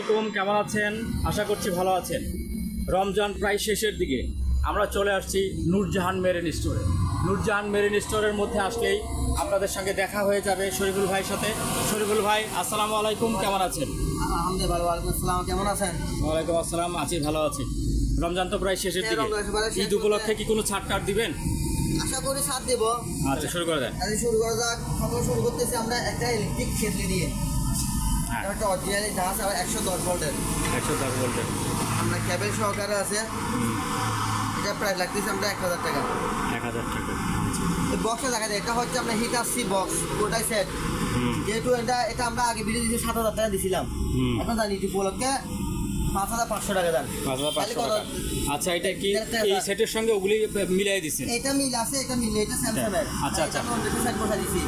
আশা করছি ভালো আছেন। রমজান প্রায় শেষের দিকে। আমরা চলে আসছি নূরজাহান মেরিন স্টোরে। নূরজাহান মেরিন স্টোরের মধ্যে আসলেই আপনাদের সঙ্গে দেখা হয়ে যাবে শরীফুল ভাইয়ের সাথে। শরীফুল ভাই আসসালামু আলাইকুম কেমন আছেন? আলহামদুলিল্লাহ ওয়ালাইকুম আসসালাম কেমন আছেন? ওয়ালাইকুম আসসালাম আছি ভালো আছি। রমজান তো প্রায় শেষের হ্যাঁ, দিকে শেষ ঈদ উপলক্ষে কি কোনো ছাড় টাড় দিবেন? আশা করি সাথ দেব। আচ্ছা শুরু করে দেন। শুরু করা যাক। শুরু করতেছি আমরা একটা ইলেকট্রিক ক্ষেত্রে দিয়ে। হ্যাঁ একটা অরিজিনাল জাহাজ আর একশো দশ ভোল্টের। একশো দশ বলবেন আমরা ক্যাবেল সহকারে আছে। এটা প্রাইস লাগতেছে আমরা এক হাজার টাকা। এক হাজার টাকা। এই বক্সে দেখা যায় এটা হচ্ছে আমরা হিটার বক্স ওটাই সেট যেহেতু এটা এটা আমরা আগে ভিডিও দিয়েছি সাত হাজার টাকা দিছিলাম। এখন জানি উপলক্ষে পাঁচ হাজার পাঁচশো টাকা দেন পাঁচ হাজার পাঁচশো টাকা। আচ্ছা এটা কি এই সেটের সঙ্গে ওগুলি মিলাই দিচ্ছেন? এটা মিল আছে এটা মিল এটা স্যামসাংয়ের আচ্ছা, আচ্ছা। দিছি।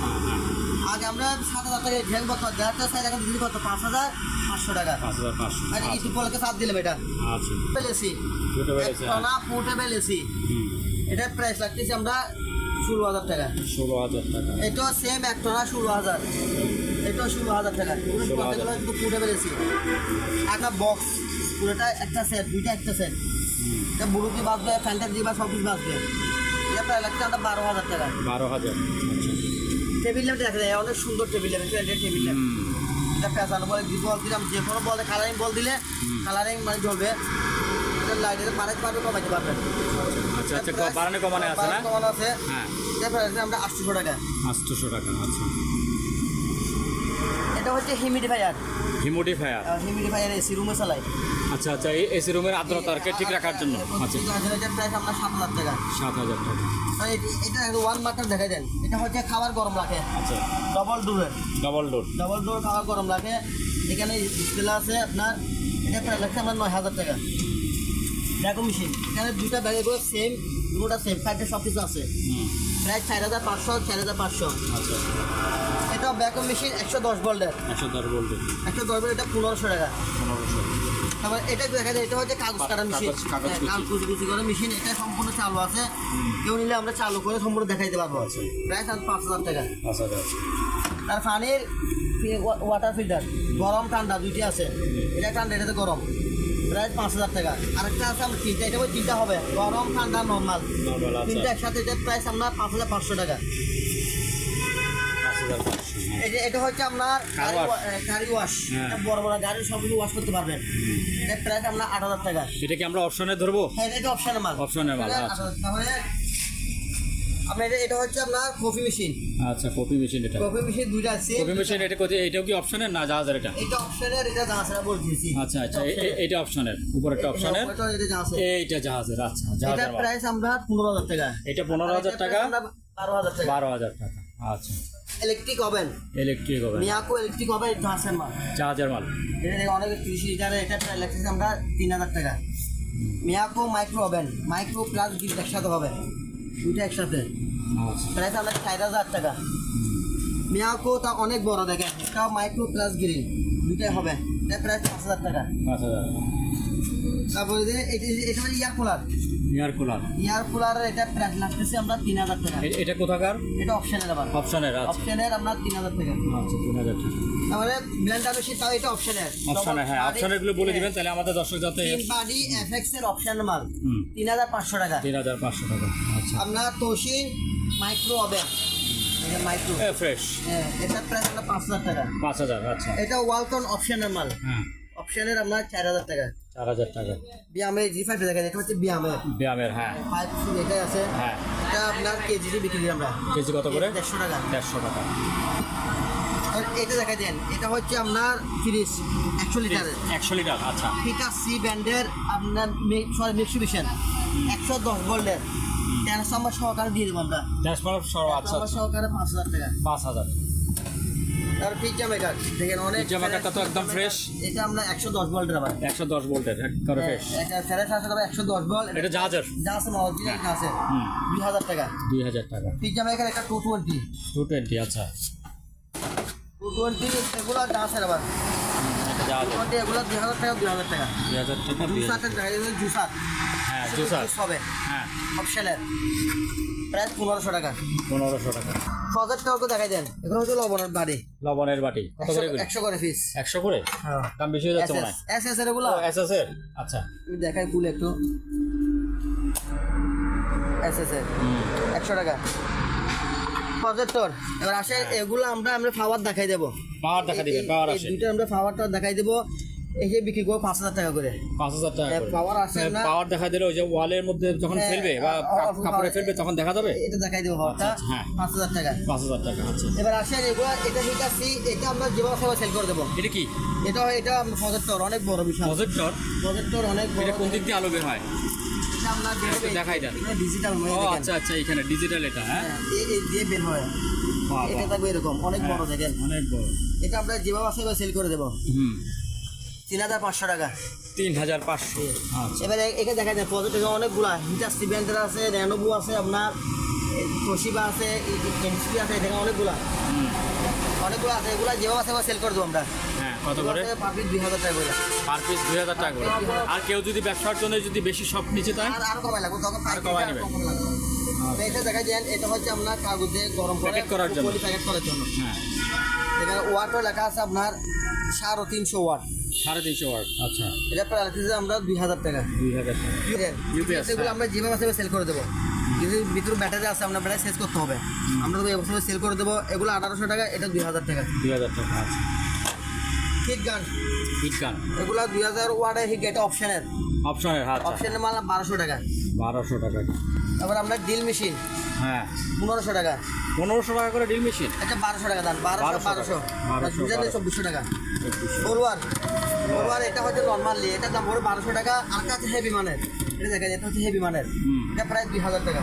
আগে আমরা সাত হাজার টাকা ঢেল কত দেড় হাজার এখন দিলি কত পাঁচ হাজার পাঁচশো টাকা। পাঁচ হাজার পাঁচশো মানে আচ্ছা। কিছু উপলক্ষে সাত দিলাম এটা। আচ্ছা। পেলেছি। না পোর্টেবল এসি এটার প্রাইস লাগতেছে আমরা ষোলো হাজার টাকা। ষোলো হাজার টাকা। এটাও সেম একটা না ষোলো হাজার। এটাও ষোলো হাজার টাকা। হাজার। কিন্তু পোর্টেবল এসি একটা বক্স পুরোটা একটা সেট দুইটা একটা সেট এটা বুড়ুকি বাঁচবে ফ্যান্টা দিবা সব কিছু বাঁচবে। এটা প্রায় লাগছে আমরা বারো হাজার টাকা। বারো হাজার আচ্ছা। টেবিল ল্যাম্প দেখা যায় অনেক সুন্দর টেবিল ল্যাম্প এটা টেবিল ল্যাম্প। এটা পেঁচানো বলে বল দিলাম যে কোনো বলে কালারিং বল দিলে কালারিং মানে জ্বলবে। এটা লাইটের পারে পারবে কমাইতে আচ্ছা আচ্ছা বাড়ানো কমানে আছে না? কমানো আছে। হ্যাঁ। আমরা আটশোশো টাকা। আটশোশো টাকা আচ্ছা। এটা হচ্ছে হিমিডিফায়ার হিমোডিফায়ার? হিমিডিফায়ার এসি রুমে চালাই। আচ্ছা আচ্ছা এই এসি রুমের আর্দ্রতাকে ঠিক রাখার জন্য। আচ্ছা। প্রাইস আপনার সাত হাজার টাকা। সাত হাজার টাকা। এটি- ওয়ান মার্টার দেখা দেন। এটা হচ্ছে খাবার গরম রাখে। আচ্ছা। ডবল ডোরের ডবল ডোর ডবল ডোর খাবার গরম রাখে। এখানে ডিসপ্লে আছে আপনার এটা প্রায় লাগছে আপনার নয় হাজার টাকা। দেখো মেশিন এখানে দুটা ব্যাগে করে সেম দুটা সেম সাইডে সব কিছু আছে। প্রায় চার হাজার পাঁচশো চার হাজার পাঁচশো। আচ্ছা। এটা ব্যাকআপ মেশিন একশো দশ ভোল্টের একশো দশ বলতে একশো দশ ভোল্ট এটা পনেরোশো টাকা। পনেরোশো। তারপর এটা দেখা যায় এটা হচ্ছে কাগজ কাটা মেশিন কাগজ- হ্যাঁ, কুচি। কাগজ কুচি কুচি করে মেশিন এটা সম্পূর্ণ চালু আছে। কেউ নিলে আমরা চালু করে সম্পূর্ণ দেখাইতে পারব। আচ্ছা। প্রায় সাত পাঁচ হাজার টাকা। তার পানির ওয়াটার ফিল্টার গরম ঠান্ডা দুইটি আছে। এটা ঠান্ডা এটাতে গরম। প্রায় পাঁচ হাজার টাকা। আরেকটা আছে আমার তিনটা এটা ওই তিনটা হবে। গরম ঠান্ডা নর্মাল। নর্মাল তিনটা আচ্ছা একসাথে এটা প্রাইস আপনার পাঁচ হাজার পাঁচশো টাকা। হ্যাঁ। এটা এটা হচ্ছে আপনার গাড়ি ওয়াশ হ্যাঁ। বড় বড় গাড়ি সবগুলো ওয়াশ করতে পারবেন। এটা প্রাইস আপনার আট হাজার টাকা। এটা কি আমরা অপশনে ধরবো? হ্যাঁ এটা অপশনের মাল। অপশনের মাল, আচ্ছা। তাহলে আপনার এটা হচ্ছে আপনার কফি মেশিন আচ্ছা কপি মেশিন এটা। কফি মেশিন আছে। মেশিন এটা কোথায় এটাও কি অপশনের না জাহাজের এটা? এটা অপশনের এটা জাহাজের বলে আচ্ছা আচ্ছা এ- এ- এটা অপশনের এইটা জাহাজের আচ্ছা জাহাজের। প্রাইস আমরা পনেরো হাজার টাকা। এটা পনেরো হাজার টাকা? আচ্ছা। ইলেকট্রিক ওভেন ইলেকট্রিক হবে মিয়াকো ইলেকট্রিক ওভেন জাহাজের মাল। জাহাজের মাল। এটা অনেক তিরিশ লিটারে এটা প্রায় লাগতেছে আমরা তিন হাজার টাকা। Miyako micro oven micro plus gift একসাথে হবে। দুটো একসাথে। প্রাইস আমার চার হাজার টাকা। মিয়াকো তা অনেক বড় দেখেন। এটা মাইক্রো প্লাস গ্রিন দুটাই হবে। এটা প্রাইস পাঁচ হাজার টাকা। পাঁচ হাজার। তারপরে যে এটা air cooler air cooler air কুলারের এটা প্রাইস লাগতেছে আমরা তিন হাজার টাকা। এটা কোথাকার? এটা অপশনের আবার। অপশনের আচ্ছা। অপশনের আমরা তিন হাজার টাকা। আচ্ছা তিন হাজার টাকা। তারপরে ব্লেন্ডার মেশিন তাও এটা অপশনের অপশনে হ্যাঁ অপশনেরগুলো বলে দিবেন তাহলে আমাদের দর্শক যাতে তিন বাডি এফএক্স এর অপশন মাল। তিন হাজার পাঁচশো টাকা। তিন হাজার পাঁচশো টাকা আচ্ছা। আপনার তোশিন মাইক্রো ওভেন এটা মাইক্রো ফ্রেশ হ্যাঁ এটার প্রাইস আমরা পাঁচ হাজার টাকা। পাঁচ হাজার আচ্ছা। এটা ওয়ালটন অপশনের মাল। হ্যাঁ। অপশনের আপনার চার হাজার টাকা। চার হাজার টাকা। বিয়ামে জি ফাইভ দেখেন এটা হচ্ছে বিয়ামে। ব্যায়ামের হ্যাঁ। ফাইভ এটাই আছে। হ্যাঁ। এটা আপনার কেজিতে বিক্রি করি আমরা। কেজি কত করে? দেড়শো টাকা। দেড়শো টাকা। এটা দেখা দেন এটা হচ্ছে আপনার ফ্রিজ একশো লিটারের। একশো লিটার আচ্ছা। ফিটা সি ব্যান্ডের আপনার সরি মিক্সিবিশন একশো দশ ভোল্টের ট্রান্সফর্মার সহকারে দিয়ে দেবো আমরা। সহ আচ্ছা। ট্রান্সফর্মার সহকারে পাঁচ হাজার টাকা। পাঁচ হাজার। আর পিজ্জা মেকার দেখেন অনেক পিজ্জা মেকারটা তো একদম ফ্রেশ। এটা আমরা একশো দশ ভোল্টের আবার। একশো দশ ভোল্টের একবারে ফ্রেশ ফ্রেশ আছে তবে একশো দশ ভোল্ট। এটা জাহাজের যা আছে না অরিজিনাল আছে। হুম। দুই হাজার টাকা। দুই হাজার টাকা। পিজ্জা মেকার একটা টু টোয়েন্টি টু টোয়েন্টি আচ্ছা। টু টোয়েন্টি এগুলো যা আছে আবার। এগুলো দুই হাজার টাকা দুই হাজার টাকা। দুই হাজার টাকা দুই জুস হাজার আছে দেখা যাবে জুসার হ্যাঁ জুসার। হবে। হ্যাঁ। অপশনের। প্রাইস পনেরোশো টাকা। পনেরোশো টাকা। সজার টাকা দেখাই দেন। এগুলো হচ্ছে লবণের লবণের বাটি। এগুলো? একশো করে পিস একশো করে? হ্যাঁ। দাম বেশি হয়ে যাচ্ছে মনে হয়। এস এস এর এগুলো? এস এস এর? আচ্ছা। দেখাই খুলে একটু। এস এস এর। একশো টাকা। প্রজেক্টর এবার আসে এগুলো আমরা আমরা ফ্লাওয়ার দেখাই দেবো। পাওয়ার দেখা দিবেন পাওয়ার আসে। দুইটা আমরা ফ্লাওয়ারটা দেখাই দেবো। যে বিক্রি করব পাঁচ হাজার টাকা করে। পাঁচ হাজার টাকা হ্যাঁ, করে। আসে না। পাওয়ার দেখা দিলে ওই যে ওয়ালের মধ্যে যখন হ্যাঁ, ফেলবে বা কাপড়ে ফেলবে তখন দেখা যাবে? এটা দেখাই দেবো পাওয়ারটা আচ্ছা, হ্যাঁ। পাঁচ হাজার টাকা। পাঁচ হাজার টাকা আচ্ছা। এবার আসেন এগুলো এটা ঠিক আছে এটা আমরা যেভাবে সেবা সেল করে দেবো। এটা কি? এটা এটা প্রজেক্টর অনেক বড় বিষয় প্রজেক্টর প্রজেক্টর অনেক বড়। কোন দিক দিয়ে আলো বের হয়? দেখাই দেন। ডিজিটাল ও আচ্ছা আচ্ছা এখানে ডিজিটাল এটা হ্যাঁ? এই দিয়ে বের হয়। এটা থাকবে এরকম অনেক বড় হ্যাঁ, দেখেন। অনেক বড়। এটা আমরা যেভাবে সেবা সেল করে দেবো। হুম। তিন হাজার পাঁচশো টাকা। তিন হাজার পাঁচশো। আচ্ছা। এবারে এখানে দেখা যায় অনেকগুলা। হিটার স্টিভেন্টার আছে র্যানোভু আছে আপনার তোশিবা আছে এনসিপি আছে এখানে অনেকগুলা। আছে এগুলো যেভাবে সেবা সেল করে দেবো আমরা। কত করে? পার পিস দুই হাজার টাকা করে। আর কেউ যদি ব্যবসার জন্য যদি বেশি সব নিচে চায় আর কমাই লাগবে তখন আরও কমাই নেবে। তো এটা দেখা যায় এটা হচ্ছে কাগজে গরম Packet করার জন্য। প্যাকেট করার জন্য। হ্যাঁ। এখানে ওয়াটও লেখা আছে আপনার সাড়ে তিনশো ওয়াট সাড়ে তিনশো ওয়াট আচ্ছা। এটা প্রায় রাখতেছে আমরা দুই হাজার টাকা। দুই হাজার টাকা। হ্যাঁ। আমরা যেভাবে সেভাবে সেল করে দেবো। যদি ভিতরে ব্যাটারি আছে আমরা ব্যাটারি শেষ করতে হবে। আমরা তো এভাবে সেল করে দেবো এগুলো আঠারোশো টাকা এটা দুই হাজার টাকা। দুই হাজার টাকা আচ্ছা। হিট গান বিজ্ঞান এগুলো দুই হাজার ওয়াটের হিট এটা অপশনের অপশনের হাত অপশনের মাল বারোশো টাকা। বারোশো টাকা। তারপর আমরা ডিল মেশিন হ্যাঁ। পনেরোশো টাকা। পনেরোশো টাকা করে ডিল মেশিন এটা বারোশো টাকা দাম। বারোশো 1200 বারোশো। চব্বিশশো টাকা। ফলোয়ার ফলোয়ার এটা হচ্ছে নর্মালি এটা দাম পড়ে বারোশো টাকা। আর হচ্ছে হেভি মানের। এটা দেখা যায় এটা হচ্ছে হেভি মানের। এটা প্রায় দুই হাজার টাকা।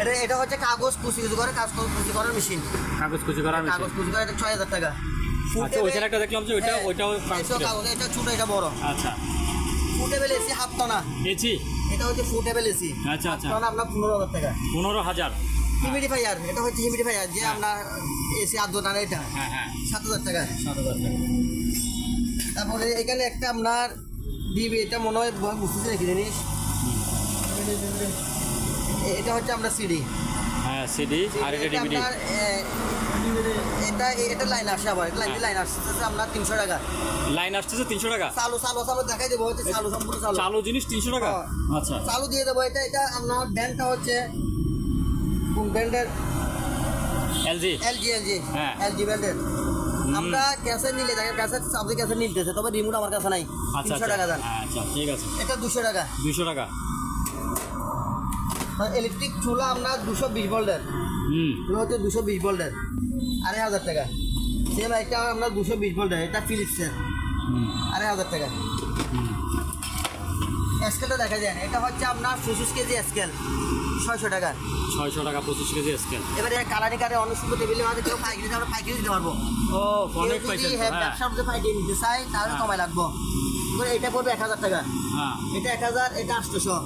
এটা এটা হচ্ছে কাগজ কুচি কুচি করে কাগজ কুচি করার মেশিন কাগজ কুচি করার মেশিন কাগজ কুচি করে এটা ছয় হাজার টাকা। আচ্ছা ওইখানে একটা দেখলাম যে ওইটা হ্যাঁ, ওইটাও কাগজ এটা ছোট এটা বড়। আচ্ছা। ফুটেবল এসি হাফ টনা। এসি এটা হচ্ছে ফুটেবল এসি আচ্ছা আচ্ছা। টনা আপনার পনেরো হাজার টাকা। পনেরো হাজার। হিউমিডিফায়ার এটা হচ্ছে হিউমিডিফায়ার যে হ্যাঁ। আপনার এসি আদ্র টানা এটা। হ্যাঁ হ্যাঁ। সাত হাজার টাকা। সাত হাজার টাকা। তারপরে এখানে একটা আপনার ডিবি এটা মনে হয় বয় বুঝতেছি নাকি জিনিস? এটা হচ্ছে আমরা সিডি হ্যাঁ সিডি আর এটা ডিভিডি এটা এটা লাইন আসে আবার লাইন লাইন আসতেছে আপনার তিনশো টাকা। লাইন আসতেছে তিনশো টাকা? চালু চালু চালু দেখাই দেবো হচ্ছে চালু সম্পূর্ণ চালু। চালু জিনিস তিনশো টাকা? হ্যাঁ। আচ্ছা। চালু দিয়ে দেবো এটা এটা আপনার ব্যান্ডটা হচ্ছে কোন ব্র্যান্ডের এলজি এলজি এলজি হ্যাঁ। এলজি ব্র্যান্ডের আমরা ক্যাশে নিলে দেখেন ক্যাশে সাবজে ক্যাশে নিতেছে তবে রিমোট আমার কাছে নাই। আচ্ছা তিনশো আচ্ছা। টাকা দাম আচ্ছা ঠিক আছে। এটা দুশো টাকা। দুইশো টাকা। ইলেকট্রিক চুলা আপনার দুশো বিশ ভোল্টের এগুলো হচ্ছে দুশো বিশ ভোল্টের আড়াই হাজার টাকা। সেম একটা আপনার দুশো বিশ ভোল্টের এটা ফিলিপসের আড়াই হাজার টাকা। স্কেলটা দেখা যায় এটা হচ্ছে আপনার পঁচিশ কেজি স্কেল ছয়শো টাকা। ছয়শো টাকা পঁচিশ কেজি স্কেল এবারে কালারি কারে অনেক সুন্দর টেবিলের মাঝে কেউ পাইকারি দিতে আমরা পাইকারি দিতে পারব। ও অনেক তো, হ্যাঁ হ্যাঁ। ব্যবসার মধ্যে পাইকারি নিতে চাই তাহলে হ্যাঁ। কমাই লাগবো। এটা পড়বে এক হাজার টাকা। হ্যাঁ। এটা এক হাজার এটা আটশোশো।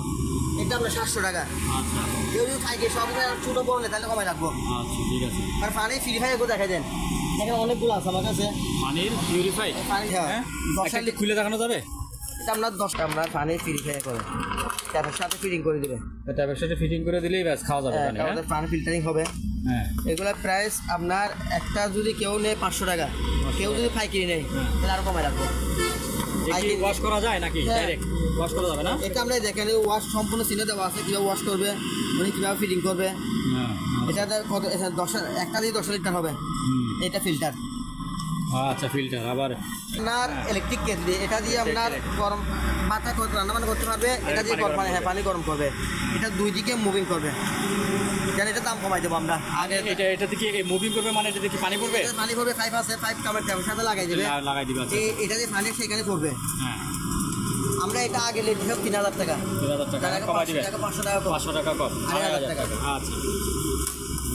এটা আপনার সাতশো টাকা। আচ্ছা। কেউ যদি পাইকারি সব ছোটো বড় নেই তাহলে কমাই লাগবো আচ্ছা ঠিক আছে। আর পানি ফ্রি ফায়ার করে দেখা দেন। এখানে অনেকগুলো আছে আমার কাছে। পানির পিউরিফাই পানি হ্যাঁ। একটা খুলে দেখানো যাবে? এটা আপনার দশটা আমরা পানি ফ্রি ফায়ার করে। ট্যাপের সাথে ফিটিং করে দেবে। ট্যাবের সাথে ফিটিং করে দিলেই ব্যাস খাওয়া যাবে পানি আমাদের পানি ফিল্টারিং হবে। হ্যাঁ। এগুলোর প্রাইস আপনার একটা যদি কেউ নেয় পাঁচশো টাকা কেউ যদি পাইকারি নেয় তাহলে আরও কমায় রাখব। ওয়াশ করা যায় নাকি? হ্যাঁ। ডাইরেক্ট ওয়াশ করা যাবে না? এটা আমরা দেখেন ওয়াশ সম্পূর্ণ সিনে দেওয়া আছে কীভাবে ওয়াশ করবে উনি কীভাবে ফিটিং করবে। হ্যাঁ এটাতে কত দশ একটা দিয়ে দশ লিটার হবে। এটা ফিল্টার আচ্ছা ফিল্টার আবার আপনার ইলেকট্রিক কেটলি এটা দিয়ে আপনার গরম মাথা করতে রান্না বান্না করতে পারবে এটা দিয়ে গরম গরম হ্যাঁ পানি গরম করবে। এটা দুই দিকে মুভিং করবে। যেন এটা দাম কমাই দেবো আমরা? আগে এটা এটা থেকে মুভিং করবে মানে এটা থেকে পানি পড়বে? পানি পড়বে পাইপ আছে পাইপ কামের সাথে লাগাই দেবে। লাগাই দিবে আচ্ছা। এটা দিয়ে পানি সেখানে পড়বে। হ্যাঁ। আমরা এটা আগে সব তিন হাজার টাকা। তিন হাজার টাকা কমাই দিবে? পাঁচশো টাকা। পাঁচশো টাকা কম। আড়াই হাজার টাকা। আচ্ছা।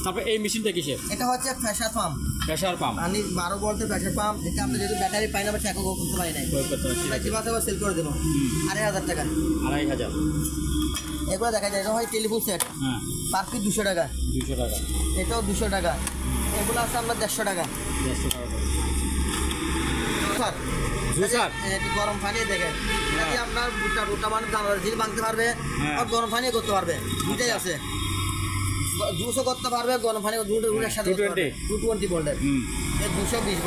তারপরে এই মেশিনটা কিসের? এটা হচ্ছে প্রেশার পাম্প প্রেশার পাম্প পানি বারো ভোল্টের প্রেশার পাম্প এটা আমরা যেহেতু ব্যাটারি পাই না আমরা চেকও করতে পারি নাই। করতে হচ্ছে সেল করে দেবো। আড়াই হাজার টাকা। আড়াই হাজার। এগুলো দেখা যায় এটা হয় টেলিফোন সেট হ্যাঁ। পার পিস দুশো টাকা। দুশো টাকা। এটাও দুশো টাকা। এগুলো আছে আপনার দেড়শো টাকা। দেড়শো টাকা স্যার গরম পানি দেখেন আপনার মানে ঝিল ভাঙতে পারবে? হ্যাঁ। আর গরম পানি করতে পারবে। দুটাই আছে। দুশো করতে পারবে গরম পানি দুটো দুটো একসাথে 220 টু টোয়েন্টি ভোল্টের এই দুশো বিশ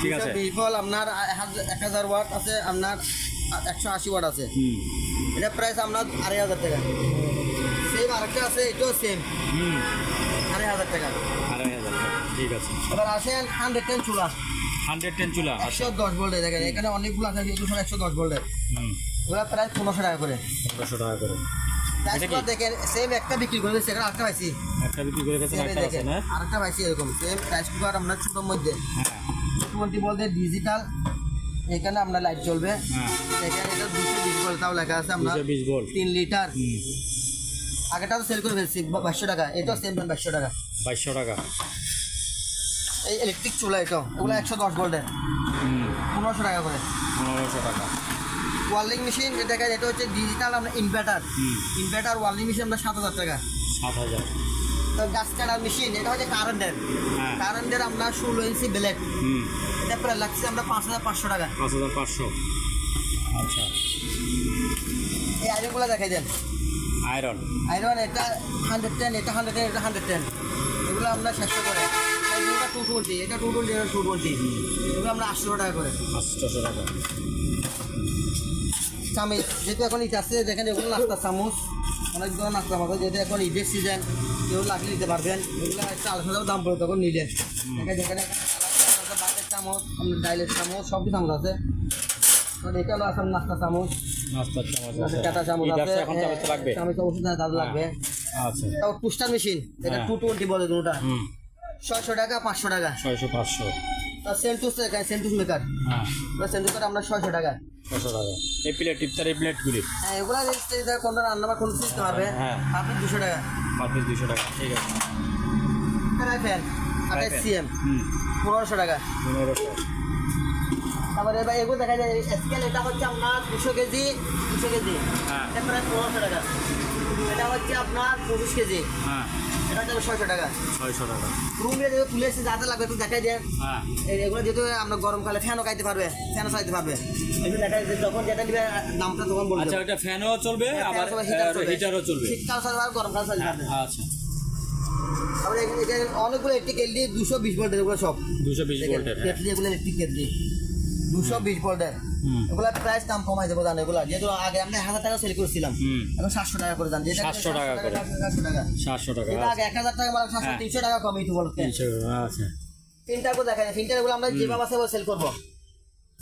ঠিক আছে। বিশ ভোল্ট আপনার এক হাজার ওয়াট আছে আপনার একশো আশি ওয়াট আছে। এটা প্রাইস আপনার আড়াই হাজার টাকা। সেম আরেকটা আছে এটাও সেম আড়াই হাজার টাকা। আড়াই হাজার টাকা ঠিক আছে। এবার আসেন হান্ড্রেড টেন চুলা। হান্ড্রেড টেন চুলা একশো দশ ভোল্টের দেখেন এখানে অনেকগুলো আছে এগুলো একশো দশ ভোল্টের হুম। প্রায় পনেরোশো টাকা করে। পনেরোশো টাকা করে। দেখেন সেম একটা বিক্রি করে দিচ্ছে এখানে আরেকটা পাইছি। একটা বিক্রি করে গেছেন সেম আছে না? আরেকটা পাইছি এরকম সেম প্রাইস কুকার আপনার ছোটোর মধ্যে। হ্যাঁ। টোয়েন্টি বলতে ডিজিটাল এখানে আপনার লাইট চলবে এখানে এটা দুশো বিশ ভোল্ট তাও লেখা আছে আপনার তিন লিটার। হুম। আগেটা তো সেল করে ফেলছি বাইশশো টাকা। এটাও সেম দাম বাইশশো টাকা। বাইশশো টাকা। এই ইলেকট্রিক চুলা এটা ওগুলো একশো দশ ভোল্টের পনেরোশো টাকা করে। পনেরোশো টাকা। ওয়ার্লিং মেশিন যায় এটা হচ্ছে ডিজিটাল আপনার ইনভার্টার ইনভার্টার ওয়ার্লিং মেশিন আপনার সাত হাজার টাকা। সাত হাজার। গাছ কাটার মেশিন এটা হচ্ছে কারেন্টের হ্যাঁ। কারেন্টের আপনার ষোলো ইঞ্চি ব্লেড এটা প্রায় লাগছে আমরা পাঁচ হাজার পাঁচশো টাকা। পাঁচ হাজার পাঁচশো। আচ্ছা। এই আইরনগুলো দেখাই দেন। আয়রন আইরন এটা হান্ড্রেড টেন এটা হান্ড্রেড টেন এটা হান্ড্রেড টেন এগুলো আমরা শেষটা করে। এটা টু টোয়েন্টি এটা টু টোয়েন্টি এটা টু টোয়েন্টি এগুলো আমরা আটশো টাকা করে। আটশোশো টাকা। চামিচ যেহেতু এখন ইট আছে দেখেন এগুলো নাস্তা চামচ। অনেক ধরনের নাস্তা মাথা যেহেতু এখন ঈদের সিজন কেউ লাগিয়ে নিতে পারবেন। এগুলো একটা আলাদা দাম পড়ে তখন নিলে। দেখেন চামচ আপনার ডাইলের চামচ সব কিছু চামচ আছে। হলো আসাম নাস্তা চামচ। আছে কাটা চামচ আছে এখন চামচ লাগবে? আচ্ছা টুস্টার মেশিন এটা হ্যাঁ। টু টোয়েন্টি বলে দুটা। ছয়শো টাকা পাঁচশো টাকা। ছয়শো পাঁচশো। তার সেন্টুস সেন্টুস মেকার হ্যাঁ। সেন্টুস আমরা ছয়শো টাকা। ছশো টাকা। এই প্লেট টিপতার এই প্লেটগুলি হ্যাঁ এগুলো কোনো রান্না বা কোনো সিস্টেম পারবে হ্যাঁ। আপনি দুশো টাকা। পার পিস দুশো টাকা ঠিক আছে। ফ্রাই প্যান আঠাইশ সিএম পনেরোশো টাকা। পনেরোশো। তারপরে এবার এগুলো দেখা যায় স্কেল এটা হচ্ছে আপনার দুশো কেজি দুশো কেজি। হ্যাঁ। পনেরোশো টাকা। এটা হচ্ছে আপনার পঁচিশ কেজি। হ্যাঁ। এটা ছয়শো টাকা। ছয়শো টাকা। রুমে যেহেতু তুলে এসে যাতে লাগবে একটু দেখাই দেন। হ্যাঁ। এগুলো যেহেতু আমরা গরমকালে ফ্যানও খাইতে পারবে ফ্যানও চাইতে পারবে। দেখা যখন যেটা নিবে দামটা তখন বলবে। আচ্ছা এটা ফ্যানও চলবে আবার হিটারও চলবে। শীতকাল পারবে গরমকাল চাইতে আচ্ছা। এখানে- অনেকগুলো ইলেকট্রিক দুশো বিশ ভোল্টের এগুলো সব। দুশো বিশ ভোল্টের হ্যাঁ। এগুলো ইলেকট্রিক কেটলি দুশো বিশ ভোল্টের এগুলো প্রাইস দাম কমাই দেবো জান এগুলো। যেহেতু আগে আমরা হাজার টাকা সেল করেছিলাম। এখন সাতশো টাকা করে দাম। যেটা 700 টাকা করে। সাতশো টাকা সাতশো আগে এক হাজার টাকা মানে সাতশো হ্যাঁ। তিনশো টাকা কমে একটু বলতে। তিনশো আচ্ছা। তিনটা করে দেখা যায় তিনটা এগুলো আমরা যেভাবে আছে সেল করব।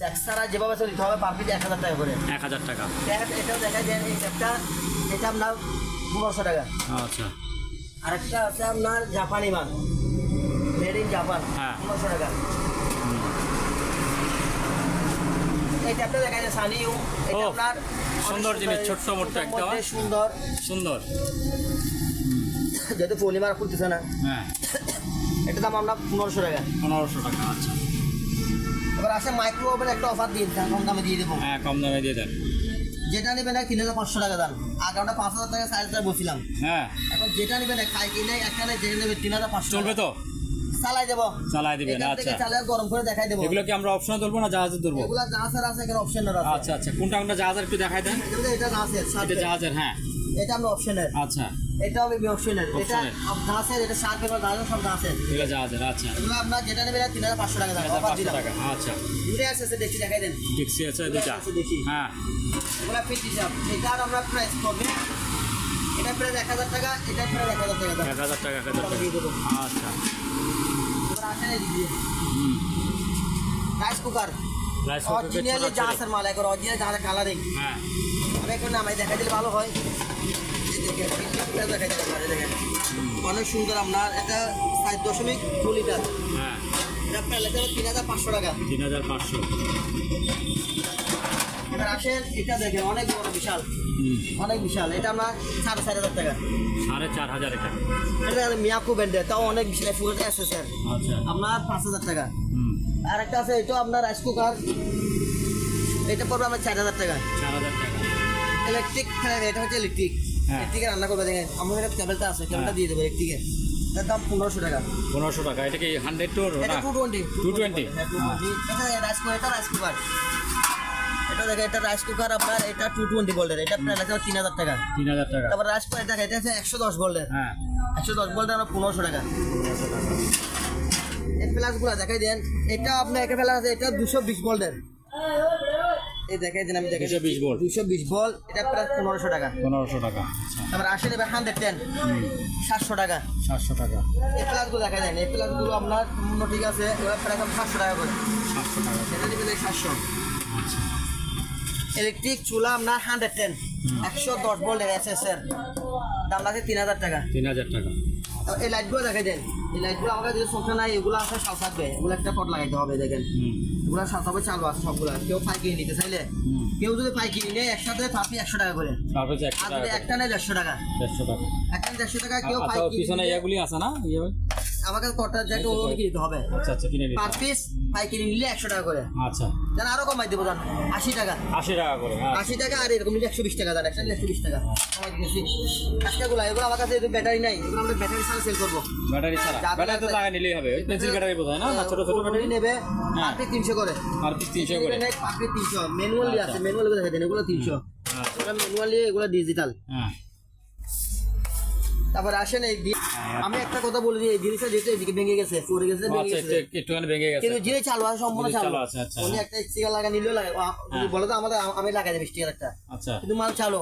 এক্সট্রা যেভাবে সেল দিতে হবে পার পিস এক হাজার টাকা করে। এক হাজার টাকা। এটাও দেখা যায় একটা এটা আপনার পনেরোশো টাকা। আচ্ছা। আরেকটা আছে আপনার জাপানি মাল। Made in Japan. পনেরোশো টাকা। এই ট্যাপটা দেখা যায় সানি এটা আপনার সুন্দর জিনিস, ছোট্ট মোট্ট একটা। মধ্যে সুন্দর। সুন্দর। যেহেতু পলিমার খুলতেছে না হ্যাঁ। এটা দাম আমরা পনেরোশো টাকা। পনেরোশো টাকা আচ্ছা। এবার আসে মাইক্রো ওভেন একটা অফার দিয়ে দিন কম দামে দিয়ে দেবো। হ্যাঁ কম দামে দিয়ে দেন। যেটা নেবেন তিন হাজার পাঁচশো টাকা দাম। আগে আমরা পাঁচ হাজার টাকা সাড়ে হাজার বলছিলাম। হ্যাঁ। এখন যেটা নেবেন খাই কিনে একটা যেটা নেবে তিন হাজার পাঁচশো চলবে তো? চালাই দেবো। চালাই দিবেন আচ্ছা। চালাই গরম করে দেখাই দেবো। এগুলো কি আমরা অপশনে ধরবো না জাহাজে ধরবো? এগুলা আছে এখানে অপশনের আছে। আচ্ছা আচ্ছা। কোনটা কোনটা জাহাজের একটু দেখাই দেন? এটা আছে এটা জাহাজের হ্যাঁ। এটা আমরা অপশনের আচ্ছা। এটা হবে অপশনের এটা। এটা সব আছে জাহাজের আচ্ছা। এগুলো আপনার যেটা নেবেন তিন হাজার পাঁচশো টাকা দাম। টাকা আচ্ছা। আছে দেখছি দেখাই দেন। দেখছি আছে দুটা হ্যাঁ। এগুলো ফিট হিসাব এটার আমরা প্রাইস পাবে এটা এক হাজার টাকা এটা টাকা এক হাজার টাকা এক হাজার টাকা। আচ্ছা এবার আসেন এদিকে হুম রাইস কুকার অরিজিনালি যা মাল এখন অরিজিনাল যা কালারিং হ্যাঁ আমি এখন নামাই দেখা দিলে ভালো হয়। অনেক সুন্দর আপনার সাত দশমিক দু লিটার হ্যাঁ এটা তিন হাজার পাঁচশো টাকা তিন হাজার পাঁচশো এবার আসেন এটা দেখেন অনেক বড় বিশাল। অনেক বিশাল। এটা আমরা সাড়ে চার হাজার টাকা। সাড়ে চার হাজার এটা এটা মিয়াকু ব্যান্ডের তাও অনেক বিশাল ফুলটা আছে স্যার আচ্ছা। আপনার পাঁচ হাজার টাকা। আর একটা আছে এটা আপনার রাইস কুকার এটা পড়বে আমার চার হাজার টাকা। চার হাজার টাকা। ইলেকট্রিক এটা হচ্ছে ইলেকট্রিক হ্যাঁ। ইলেকট্রিকে রান্না করবে দেখেন। আমার এখানে কেবলটা আছে কেবলটা দিয়ে দেবো এটার দাম পনেরোশো টাকা। পনেরোশো টাকা। এটা কি হান্ড্রেড টু টোয়েন্টি 220? হ্যাঁ টু টোয়েন্টি এটা রাইস কুকার এটা রাইস কুকার এটা রাইস কুকার আপনার এটা টু টোয়েন্টি ভোল্টের এটা প্রায় লাগছে তিন হাজার টাকা। তিন হাজার টাকা। তারপর রাইস কুকার এটা একশো দশ ভোল্টের হ্যাঁ। একশো দশ ভোল্টের আমরা পনেরোশো টাকা। এই প্লাসগুলো দেখাই দেন এটা আপনার একটা প্লাস আছে এটা দুশো বিশ ভোল্টের এই দেখাই দেন আমি দেখাই 220 volt। দুশো বিশ ভোল্ট এটা প্রায় পনেরোশো টাকা। পনেরোশো টাকা আচ্ছা। তারপর আসেন এবার হান্ড্রেড টেন সাতশো টাকা। সাতশো টাকা। এই প্লাসগুলো দেখা যায় না এই প্লাসগুলো আপনার ঠিক আছে এবার প্রায় এখন সাতশো টাকা করে। সাতশো টাকা। এটা নেবে সাতশো। আচ্ছা। ইলেকট্রিক চুলা আপনার হান্ড্রেড টেন একশো দশ ভোল্টের এস এস এর দাম আছে তিন হাজার টাকা। তিন হাজার টাকা। এই লাইটগুলো দেখাই দেন। এই লাইটগুলো আমার কাছে সংখ্যা নাই এগুলো আছে সাত থাকবে এগুলো একটা পট লাগাইতে হবে দেখেন। এগুলো সাত হবে চালু আছে সবগুলো কেউ পাইকিরি নিতে চাইলে। কেউ যদি পাইকিরি নেয় একসাথে পাপি একশো টাকা করে। আর যদি একটা নেয় দেড়শো টাকা। দেড়শো টাকা। একটা দেড়শো টাকা কেউ আচ্ছা পাইকিরি পিছনে ইয়েগুলি আছে না? ইয়ে আমার কাছে কটা যাকে ও কিনতে হবে। আচ্ছা আচ্ছা কিনে নিতে পার পিস পাইকিরি নিলে একশো টাকা করে। আচ্ছা। যেন আরও কমাই দেবো জান? আশি টাকা। আশি টাকা করে হ্যাঁ। আশি টাকা আর এরকম একশো বিশ টাকা দাঁড়া একটা একশো বিশ টাকা। কমাই দিয়েছি আজকাগুলো এগুলো আমার কাছে ব্যাটারি নাই। এগুলো আমরা ব্যাটারি ছাড়া সেল করব। ব্যাটারি ছাড়া? ব্যাটারি তো লাগা নিলেই হবে। ওই পেন্সিল ব্যাটারি বোধ না? না ছোট ছোট ব্যাটারি নেবে হ্যাঁ। তিনশো করে। আর তিনশো করে। পার তিনশো। ম্যানুয়ালি আছে আচ্ছা। ম্যানুয়ালি দেখা দেন এগুলো তিনশো। আচ্ছা। এগুলো ম্যানুয়ালি এগুলো ডিজিটাল হ্যাঁ। তারপর আসেন এই আমি একটা কথা বলে দিই জিনিসটা যেহেতু এদিকে ভেঙে গেছে পড়ে গেছে ভেঙে আচ্ছা গেছে। একটুখানি ভেঙে গেছে। কিন্তু জিনিস চালু আছে সম্পূর্ণ চালু। আছে, আচ্ছা। উনি একটা স্টিকার লাগা নিলেও লাগে। ও, বলে তো আমাদের আমি লাগাই দেবো স্টিকার একটা। আচ্ছা। কিন্তু মাল চালু।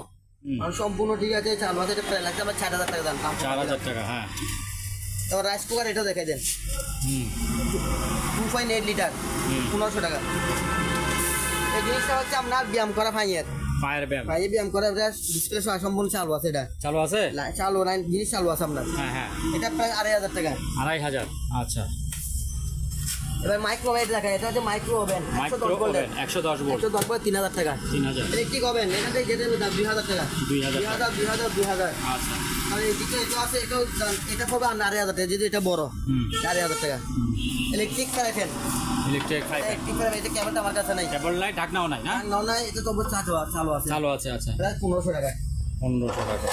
মাল সম্পূর্ণ ঠিক আছে চালু আছে এটা প্রায় লাগছে আমার চার হাজার টাকা দাম। চার হাজার টাকা হ্যাঁ। এবার রাইস কুকার এটা দেখাই দেন। টু পয়েন্ট এইট লিটার পনেরোশো টাকা। এই জিনিসটা হচ্ছে আপনার ব্যায়াম করা ফাইয়ের পায়ের ব্যায়াম। ফাইয়ে ব্যায়াম করা এটা ডিসপ্লে সম্পূর্ণ চালু আছে এটা। চালু আছে? চালু নাই জিনিস চালু আছে আপনার। হ্যাঁ হ্যাঁ। এটা প্রায় আড়াই হাজার টাকা। আড়াই হাজার? আচ্ছা। এবার মাইক্রো ওভেন দেখা এটা হচ্ছে মাইক্রো ওভেন মাইক্রো ওভেন একশো দশ ভোল্ট একশো দশ ভোল্ট তিন হাজার টাকা। তিন হাজার। ইলেকট্রিক ওভেন এখান থেকে যেতে দাম দুই হাজার টাকা। দুই হাজার দুই হাজার দুই হাজার আচ্ছা। আর এদিকে এটা আছে এটাও এটা হবে আর আড়াই হাজার টাকা যদি এটা বড়। আড়াই হাজার টাকা। Electric fry pan electric electric fry এটা কেবলটা আমার কাছে নাই। কেবল নাই ঢাকনাও নাই না? না নাই এটা তো চালু আছে চালু আছে। চালু আছে আচ্ছা। প্রায় পনেরোশো টাকা পনেরোশো টাকা।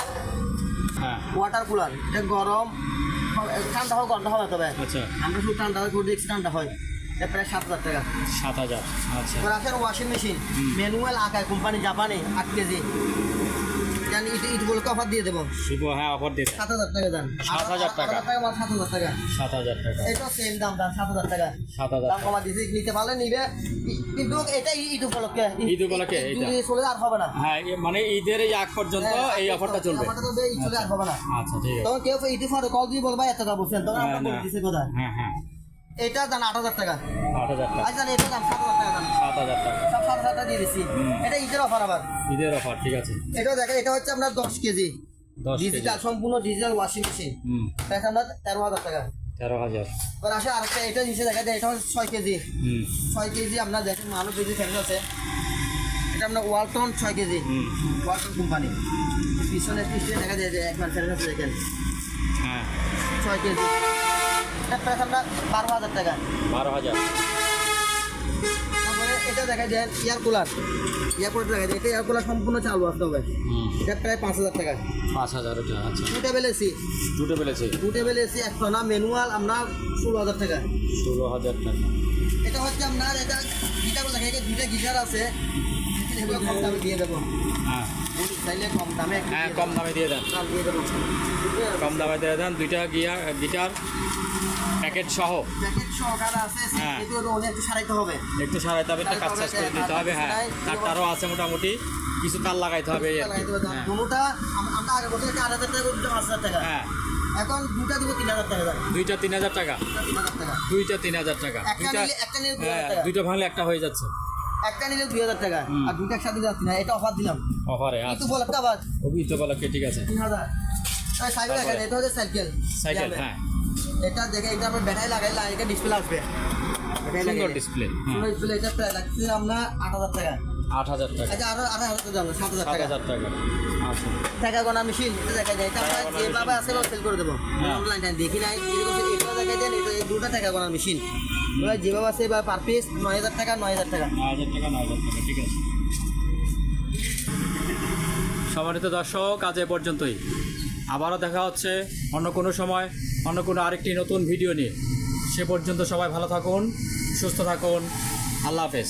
হ্যাঁ। ওয়াটার কুলার এটা গরম ঠান্ডা হয় গরম হয় তবে। আচ্ছা। আমরা শুধু ঠান্ডা করে দেখছি ঠান্ডা হয়। এটা প্রায় সাত হাজার টাকা। সাত হাজার আচ্ছা। আছে ওয়াশিং মেশিন ম্যানুয়াল আঁকায় কোম্পানি জাপানি আট কেজি। জানি ইট ইটগুলোকে অফার দিয়ে দেবো। শিব হ্যাঁ অফার দিতে সাত হাজার টাকা দাম। সাত হাজার টাকা। সাত হাজার টাকা। সাত হাজার টাকা। এটা সেম দাম দাম সাত হাজার টাকা। সাত হাজার দাম কমা দিয়েছি নিতে পারলে নিবে। কিন্তু এটা ঈদ উপলক্ষে। ঈদ উপলক্ষে ঈদ এটা। যদি চলে আর হবে না। হ্যাঁ মানে ঈদের এই আগ পর্যন্ত হ্যাঁ, এই অফারটা চলবে। চলে আর হবে না। আচ্ছা ঠিক আছে। তখন কেউ ঈদ পরে কল দিয়ে বলবা এত টাকা বলছেন তখন হ্যাঁ, আমরা বলে না। কোথায়? হ্যাঁ হ্যাঁ। এটা দাম আট হাজার টাকা। আট হাজার টাকা। এটা দাম সাত হাজার টাকা দাম। সাত হাজার টাকা। সব সাত হাজার টাকা দিয়ে দিচ্ছি এটা ঈদের অফার আবার। ঈদের অফার ঠিক আছে। এটা দেখেন এটা হচ্ছে আপনার দশ কেজি। ডিজিটাল সম্পূর্ণ ডিজিটাল ওয়াশিং মেশিন আপনার তেরো হাজার টাকা। তেরো হাজার। এবার আসে আরেকটা এটা নিচে দেখা যায় এটা হচ্ছে ছয় কেজি। হুম। ছয় কেজি আপনার দেখেন মানুষ কেজি ফ্যামিলি আছে। এটা আপনার ওয়ালটন ছয় কেজি। ওয়ালটন কোম্পানি পিছনে পিছনে দেখা যায় যে একবার ফ্যামিলি আছে দেখেন। হ্যাঁ। ছয় কেজি। এটা প্রায় আপনার বারো হাজার টাকা। বারো হাজার। তারপরে এটা দেখা যায় এয়ার কুলার এয়ার কুলার দেখা যায় এটা এয়ার কুলার সম্পূর্ণ চালু হবে হুম। এটা প্রায় পাঁচ হাজার টাকা। পাঁচ হাজার এটা আচ্ছা। টু টেবিল এসি দুটো পেলেছে টু টেবিল এসি একশো না ম্যানুয়াল আপনার ষোলো হাজার টাকা। ষোলো হাজার টাকা। এটা হচ্ছে আপনার এটা গিটারগুলো দেখা যায় দুইটা গিটার আছে। এগুলো কম দামে দিয়ে দেবো হ্যাঁ। চাইলে কম দামে হ্যাঁ দিয়ে কম দামে দিয়ে দেন। দিয়ে দেবো কম দামে দিয়ে দেন দুইটা গিয়ার গিটার প্যাকেট সহ। আছে হ্যাঁ। একটু সারাইতে হবে একটু সারাইতে হবে একটা কাজ শেষ করে দিতে হবে হ্যাঁ। তারটারও আছে মোটামুটি কিছু তার লাগাইতে হবে। হ্যাঁ। আমরা আগে বলতে চার হাজার টাকা দুটো পাঁচ হাজার টাকা হ্যাঁ। এখন দিব তিন হাজার টাকা। দুইটা তিন হাজার টাকা। দুইটা তিন হাজার টাকা দুইটা হ্যাঁ হাজার টাকা। দুইটা ভাঙলে একটা হয়ে যাচ্ছে। একটা নিলে দুই হাজার টাকা আর দুইটা একসাথে যাচ্ছি না এটা অফার দিলাম। অফারে কিন্তু আচ্ছা। বল আবার। বলো ঠিক আছে। তিন হাজার। সাইকেল? এটা হচ্ছে সাইকেল সাইকেল হ্যাঁ। এটা দেখে এটা আপনার ব্যাটারি লাগাই লাগাই ডিসপ্লে আসবে। সুন্দর ডিসপ্লে সুন্দর ডিসপ্লে এটা প্রায় লাগছে আপনার আট হাজার টাকা। আট হাজার টাকা। আচ্ছা আরও হাজার টাকা সাত হাজার সাত টাকা। হাজার টাকা। আচ্ছা। টাকা গোনা মেশিন এটা দেখা যায় এটা আমরা যেভাবে আছে সেল করে দেবো। হ্যাঁ। অনলাইন দেখি নাই এরকম এটা দেখা যায় এটা দুটা টাকা গোনা মেশিন ভাই যেভাবে আছে এবার পার পিস নয় হাজার টাকা নয় হাজার টাকা। নয় হাজার টাকা নয় হাজার টাকা ঠিক আছে। সম্মানিত দর্শক আজ এ পর্যন্তই। আবারও দেখা হচ্ছে অন্য কোনো সময় অন্য কোনো আরেকটি নতুন ভিডিও নিয়ে। সে পর্যন্ত সবাই ভালো থাকুন সুস্থ থাকুন। আল্লাহ হাফেজ।